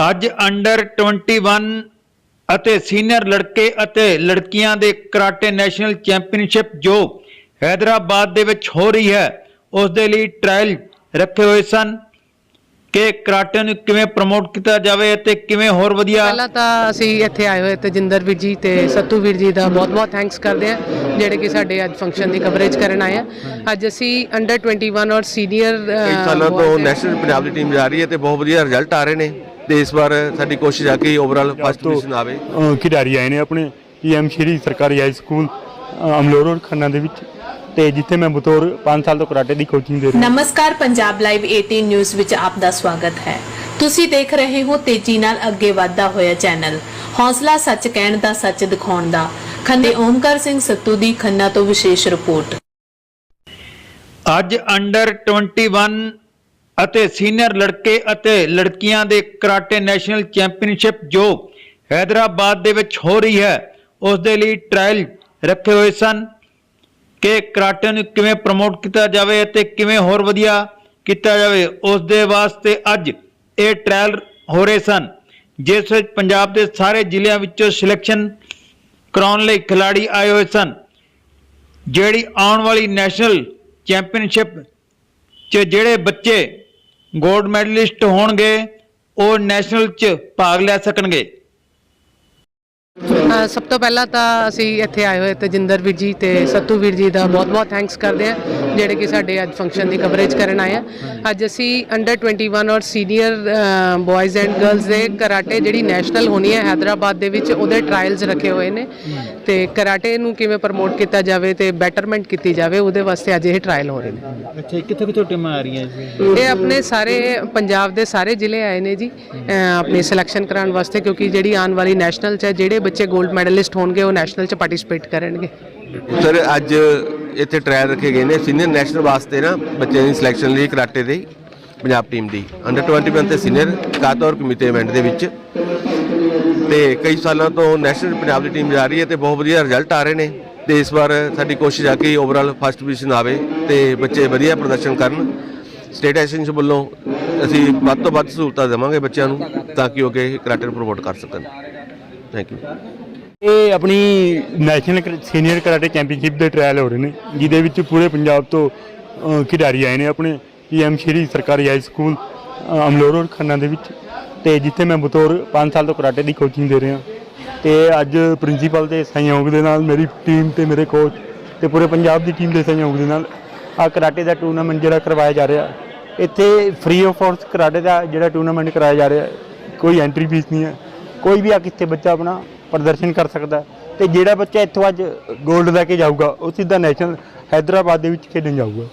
ਅੱਜ ਅੰਡਰ 21 ਅਤੇ ਸੀਨੀਅਰ ਲੜਕੇ ਅਤੇ ਲੜਕੀਆਂ ਦੇ ਕਰਾਟੇ ਨੈਸ਼ਨਲ ਚੈਂਪੀਅਨਸ਼ਿਪ ਜੋ ਹైదరాబాద్ ਦੇ ਵਿੱਚ ਹੋ ਰਹੀ ਹੈ ਉਸ ਦੇ ਲਈ ਟ੍ਰਾਇਲ ਰੱਖੇ ਹੋਏ ਸਨ ਕਿ ਕਰਾਟੇ ਨੂੰ ਕਿਵੇਂ ਪ੍ਰਮੋਟ ਕੀਤਾ ਜਾਵੇ ਤੇ ਕਿਵੇਂ ਹੋਰ ਵਧੀਆ ਪਹਿਲਾਂ ਤਾਂ ਅਸੀਂ ਇੱਥੇ ਆਏ ਹੋਏ ਤਜਿੰਦਰ ਵੀਰ ਜੀ ਤੇ ਸੱਤੂ ਵੀਰ ਜੀ ਦਾ ਬਹੁਤ-ਬਹੁਤ ਥੈਂਕਸ ਕਰਦੇ ਆ ਜਿਹੜੇ ਕਿ ਸਾਡੇ ਅੱਜ ਫੰਕਸ਼ਨ ਦੀ ਕਵਰੇਜ ਕਰਨ ਆਏ ਆ। ਅੱਜ ਅਸੀਂ ਅੰਡਰ 21 ਔਰ ਸੀਨੀਅਰ ਕਈ ਸਾਲਾਂ ਤੋਂ ਨੈਸ਼ਨਲ ਪੰਜਾਬ ਦੀ ਟੀਮ ਜਾ ਰਹੀ ਹੈ ਤੇ ਬਹੁਤ ਵਧੀਆ ਰਿਜ਼ਲਟ ਆ ਰਹੇ ਨੇ। ਤੇ ਇਸ ਵਾਰ ਸਾਡੀ ਕੋਸ਼ਿਸ਼ ਆ ਕਿ ਓਵਰਆਲ ਫਸਟ ਪੋਜੀਸ਼ਨ ਆਵੇ। ਅ, ਖਿਡਾਰੀ ਆਏ ਨੇ ਆਪਣੇ ਪੀਐਮ ਸ਼੍ਰੀ ਸਰਕਾਰੀ ਹਾਈ ਸਕੂਲ ਅ, ਅਮਲੋਹ ਰੋਡ ਖੰਨਾ ਦੇ ਵਿੱਚ। ਤੇ ਜਿੱਥੇ ਮੈਂ ਬਤੌਰ 5 ਸਾਲ ਤੋਂ ਕਰਾਟੇ ਦੀ ਕੋਚਿੰਗ ਦੇ ਰਿਹਾ। ਨਮਸਕਾਰ ਪੰਜਾਬ ਲਾਈਵ 18 ਨਿਊਜ਼ ਵਿੱਚ ਆਪ ਦਾ ਸਵਾਗਤ ਹੈ। ਤੁਸੀਂ ਦੇਖ ਰਹੇ ਹੋ ਤੇਜ਼ੀ ਨਾਲ ਅੱਗੇ ਵਧਦਾ ਹੋਇਆ ਚੈਨਲ। ਹੌਸਲਾ ਸੱਚ ਕਹਿਣ ਦਾ ਸੱਚ ਦਿਖਾਉਣ ਦਾ। ਖੰਨੇ ਓਮਕਾਰ ਸਿੰਘ ਸੱਤੂ ਦੀ ਖੰਨਾ ਤੋਂ ਵਿਸ਼ੇਸ਼ ਰਿਪੋਰਟ। ਅੱਜ ਅੰਡਰ 21 ਅਤੇ ਸੀਨੀਅਰ ਲੜਕੇ ਅਤੇ ਲੜਕੀਆਂ ਦੇ ਕਰਾਟੇ ਨੈਸ਼ਨਲ ਚੈਂਪੀਅਨਸ਼ਿਪ ਜੋ ਹైదరాబాద్ ਦੇ ਵਿੱਚ ਹੋ ਰਹੀ ਹੈ ਉਸ ਦੇ ਲਈ ਟ੍ਰਾਇਲ ਰੱਖੇ ਹੋਏ ਸਨ ਕਿ ਕਰਾਟੇ ਨੂੰ ਕਿਵੇਂ ਪ੍ਰਮੋਟ ਕੀਤਾ ਜਾਵੇ ਅਤੇ ਕਿਵੇਂ ਹੋਰ ਵਧੀਆ ਕੀਤਾ ਜਾਵੇ। ਉਸ ਦੇ ਵਾਸਤੇ ਅੱਜ ਇਹ ਟ੍ਰਾਇਲ ਹੋ ਰਹੇ ਸਨ, ਜਿਸ ਵਿੱਚ ਪੰਜਾਬ ਦੇ ਸਾਰੇ ਜ਼ਿਲ੍ਹਿਆਂ ਵਿੱਚੋਂ ਸਿਲੈਕਸ਼ਨ ਕਰਾਉਣ ਲਈ ਖਿਲਾੜੀ ਆਏ ਹੋਏ ਸਨ, ਜਿਹੜੀ ਆਉਣ ਵਾਲੀ ਨੈਸ਼ਨਲ ਚੈਂਪੀਅਨਸ਼ਿਪ 'ਚ ਜਿਹੜੇ ਬੱਚੇ ਗੋਲਡ ਮੈਡਲਿਸਟ ਹੋਣਗੇ ਉਹ ਨੈਸ਼ਨਲ 'ਚ ਭਾਗ ਲੈ ਸਕਣਗੇ। ਸਭ ਤੋਂ ਪਹਿਲਾਂ ਤਾਂ ਅਸੀਂ ਇੱਥੇ ਆਏ ਹੋਏ ਤਜਿੰਦਰ ਵੀਰ ਜੀ ਤੇ ਸੱਤੂ ਵੀਰ ਜੀ ਦਾ ਬਹੁਤ-ਬਹੁਤ ਥੈਂਕਸ ਕਰਦੇ ਆ ਜਿਹੜੇ ਕਿ ਸਾਡੇ ਅੱਜ ਫੰਕਸ਼ਨ ਦੀ ਕਵਰੇਜ ਕਰਨ ਆਏ ਆ। ਅੱਜ ਅਸੀਂ ਅੰਡਰ 21 ਔਰ ਸੀਨੀਅਰ ਬॉयਜ਼ ਐਂਡ ਗਰਲਸ ਦੇ ਕਰਾਟੇ ਜਿਹੜੀ ਨੈਸ਼ਨਲ ਹੋਣੀ ਹੈ ਹైదరాబాద్ ਦੇ ਵਿੱਚ ਉਹਦੇ ਟ੍ਰਾਇਲਸ ਰੱਖੇ ਹੋਏ ਨੇ। ਤੇ ਕਰਾਟੇ ਨੂੰ ਕਿਵੇਂ ਪ੍ਰਮੋਟ ਕੀਤਾ ਜਾਵੇ ਤੇ ਬੈਟਰਮੈਂਟ ਕੀਤੀ ਜਾਵੇ ਉਹਦੇ ਵਾਸਤੇ ਅੱਜ ਇਹ ਟ੍ਰਾਇਲ ਹੋ ਰਹੇ ਨੇ। ਅੱਛਾ ਜੀ, ਕਿੱਥੋਂ ਟੀਮਾਂ ਆ ਰਹੀਆਂ ਜੀ? ਇਹ ਆਪਣੇ ਸਾਰੇ ਪੰਜਾਬ ਦੇ ਸਾਰੇ ਜ਼ਿਲ੍ਹੇ ਆਏ ਨੇ ਜੀ ਅਹ ਆਪਣੀ ਸਿਲੈਕਸ਼ਨ ਕਰਾਉਣ ਵਾਸਤੇ ਕਿਉਂਕਿ ਜਿਹੜੀ ਆਉਣ ਵਾਲੀ ਨੈਸ਼ਨਲ ਚ ਹੈ ਜਿਹੜੇ ਬੱਚੇ 골ਡ ਮੈਡਲਿਸਟ ਹੋਣਗੇ, ਉਹ ਨੈਸ਼ਨਲ ਚ ਪਾਰਟਿਸਿਪੇਟ ਕਰਨਗੇ। ਸਰ, ਅੱਜ ਇੱਥੇ ਟ੍ਰਾਇਲ ਰੱਖੇ ਗਏ ਨੇ ਸੀਨੀਅਰ ਨੈਸ਼ਨਲ ਵਾਸਤੇ ਨਾ ਬੱਚਿਆਂ ਦੀ ਸਿਲੈਕਸ਼ਨ ਲਈ ਕਰਾਟੇ ਦੇ ਪੰਜਾਬ ਟੀਮ ਦੀ। ਅੰਡਰ 21 ਤੇ ਸੀਨੀਅਰ ਕਾਤੌਰ ਕਮੇਟੀ ਇਵੈਂਟ ਦੇ ਵਿੱਚ। ਤੇ ਕਈ ਸਾਲਾਂ ਤੋਂ ਨੈਸ਼ਨਲ ਪੰਜਾਬ ਦੀ ਟੀਮ ਜਾ ਰਹੀ ਹੈ ਤੇ ਬਹੁਤ ਵਧੀਆ ਰਿਜ਼ਲਟ ਆ ਰਹੇ ਨੇ। ਤੇ ਇਸ ਵਾਰ ਸਾਡੀ ਕੋਸ਼ਿਸ਼ ਆ ਕਿ ਓਵਰਆਲ ਫਸਟ ਪੋਜੀਸ਼ਨ ਆਵੇ ਤੇ ਬੱਚੇ ਵਧੀਆ ਪ੍ਰਦਰਸ਼ਨ ਕਰਨ। ਸਟੇਟ ਐਸੋਸੀਏਸ਼ਨ ਵੱਲੋਂ ਅਸੀਂ ਵੱਧ ਤੋਂ ਵੱਧ ਸਹੂਲਤਾਂ ਦੇਵਾਂਗੇ ਬੱਚਿਆਂ ਨੂੰ ਤਾਂ ਕਿ ਉਹ ਅੱਗੇ ਕਰਾਟੇ ਨੂੰ ਪ੍ਰਮੋਟ ਕਰ ਸਕਣ। ਥੈਂਕ ਯੂ ਇਹ ਆਪਣੀ ਨੈਸ਼ਨਲ ਸੀਨੀਅਰ ਕਰਾਟੇ ਚੈਂਪੀਅਨਸ਼ਿਪ ਦੇ ਟ੍ਰਾਇਲ ਹੋ ਰਹੇ ਨੇ, ਜਿਹਦੇ ਵਿੱਚ ਪੂਰੇ ਪੰਜਾਬ ਤੋਂ ਖਿਡਾਰੀ ਆਏ ਨੇ ਆਪਣੇ ਪੀਐਮ ਸ਼੍ਰੀ ਸਰਕਾਰੀ high school Amloh road Khanna ਦੇ ਵਿੱਚ। ਤੇ ਜਿੱਥੇ ਮੈਂ ਬਤੌਰ 5 ਸਾਲ ਤੋਂ ਕਰਾਟੇ ਦੀ ਕੋਚਿੰਗ ਦੇ ਰਿਹਾ। ਤੇ ਅੱਜ ਪ੍ਰਿੰਸੀਪਲ ਦੇ ਸਹਿਯੋਗ ਦੇ ਨਾਲ ਮੇਰੀ ਟੀਮ ਤੇ ਮੇਰੇ ਕੋਚ ਤੇ ਪੂਰੇ ਪੰਜਾਬ ਦੀ ਟੀਮ ਦੇ ਸਹਿਯੋਗ ਦੇ ਨਾਲ ਆ ਕਰਾਟੇ ਦਾ ਟੂਰਨਾਮੈਂਟ ਜਿਹੜਾ ਕਰਵਾਇਆ ਜਾ ਰਿਹਾ। ਇੱਥੇ ਫ੍ਰੀ ਆਫ ਕੋਸਟ ਕਰਾਟੇ ਦਾ ਜਿਹੜਾ ਟੂਰਨਾਮੈਂਟ ਕਰਾਇਆ ਜਾ ਰਿਹਾ, ਕੋਈ ਐਂਟਰੀ ਫੀਸ ਨਹੀਂ ਹੈ। ਕੋਈ ਵੀ ਆ ਕਿੱਥੇ ਬੱਚਾ ਆਪਣਾ ਪ੍ਰਦਰਸ਼ਨ ਕਰ ਸਕਦਾ ਤੇ ਜਿਹੜਾ ਬੱਚਾ ਇੱਥੋਂ ਅੱਜ 골ਡ ਲੈ ਕੇ ਜਾਊਗਾ, ਉਹ ਸਿੱਧਾ ਨੈਸ਼ਨਲ ਹైదరాబాద్ ਦੇ ਵਿੱਚ ਖੇਡਣ ਜਾਊਗਾ।